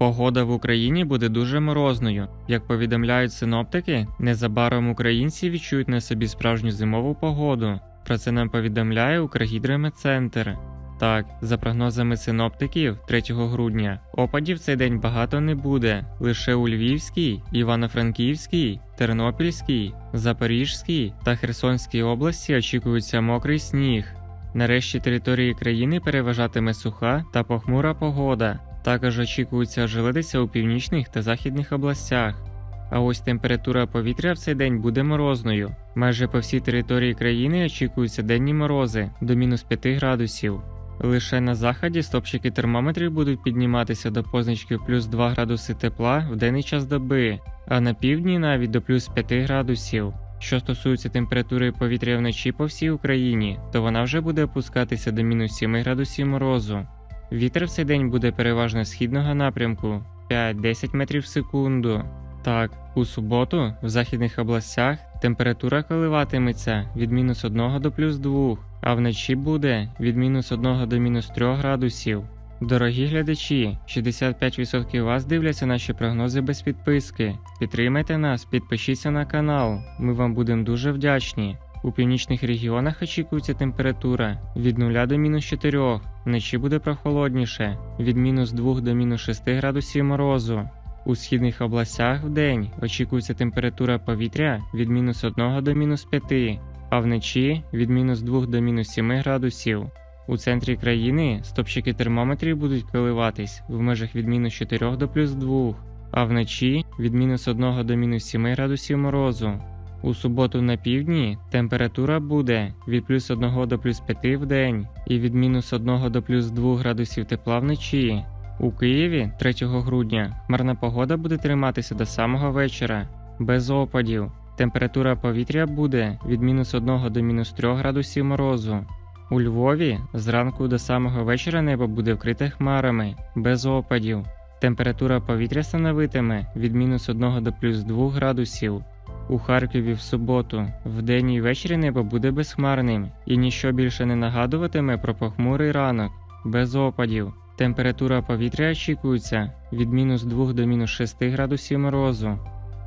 Погода в Україні буде дуже морозною. Як повідомляють синоптики, незабаром українці відчують на собі справжню зимову погоду. Про це нам повідомляє Укргідрометцентр. Так, за прогнозами синоптиків, 3 грудня опадів цей день багато не буде. Лише у Львівській, Івано-Франківській, Тернопільській, Запорізькій та Херсонській області очікується мокрий сніг. Нарешті території країни переважатиме суха та похмура погода. Також очікується ожеледиця у північних та західних областях. А ось температура повітря в цей день буде морозною. Майже по всій території країни очікуються денні морози до мінус 5 градусів. Лише на заході стопчики термометрів будуть підніматися до позначки плюс 2 градуси тепла в денний час доби, а на півдні навіть до плюс 5 градусів. Що стосується температури повітря вночі по всій Україні, то вона вже буде опускатися до мінус 7 градусів морозу. Вітер в цей день буде переважно східного напрямку 5-10 метрів в секунду. Так, у суботу в західних областях температура коливатиметься від мінус 1 до плюс 2, а вночі буде від мінус 1 до мінус 3 градусів. Дорогі глядачі, 65% вас дивляться наші прогнози без підписки. Підтримайте нас, підпишіться на канал. Ми вам будемо дуже вдячні. У північних регіонах очікується температура від 0 до мінус 4, вночі буде прохолодніше від мінус 2 до мінус 6 градусів морозу. У східних областях в день очікується температура повітря від мінус 1 до мінус 5, а вночі від мінус 2 до мінус 7 градусів. У центрі країни стопчики термометрів будуть коливатись в межах від мінус 4 до плюс 2, а вночі від мінус 1 до мінус 7 градусів морозу. У суботу на півдні температура буде від плюс 1 до плюс 5 в день і від мінус 1 до плюс 2 градусів тепла вночі. У Києві 3 грудня хмарна погода буде триматися до самого вечора, без опадів. Температура повітря буде від мінус 1 до мінус 3 градусів морозу. У Львові зранку до самого вечора небо буде вкрите хмарами, без опадів. Температура повітря становитиме від мінус 1 до плюс 2 градусів. У Харкові в суботу, вдень і ввечері небо буде безхмарним і ніщо більше не нагадуватиме про похмурий ранок, без опадів. Температура повітря очікується від мінус 2 до мінус 6 градусів морозу.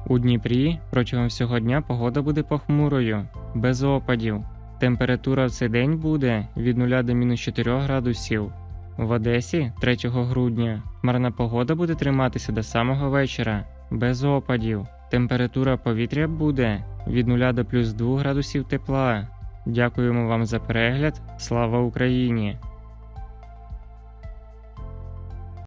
У Дніпрі протягом всього дня погода буде похмурою, без опадів. Температура в цей день буде від 0 до мінус 4 градусів. В Одесі 3 грудня хмарна погода буде триматися до самого вечора, без опадів. Температура повітря буде від 0 до плюс 2 градусів тепла. Дякуємо вам за перегляд. Слава Україні!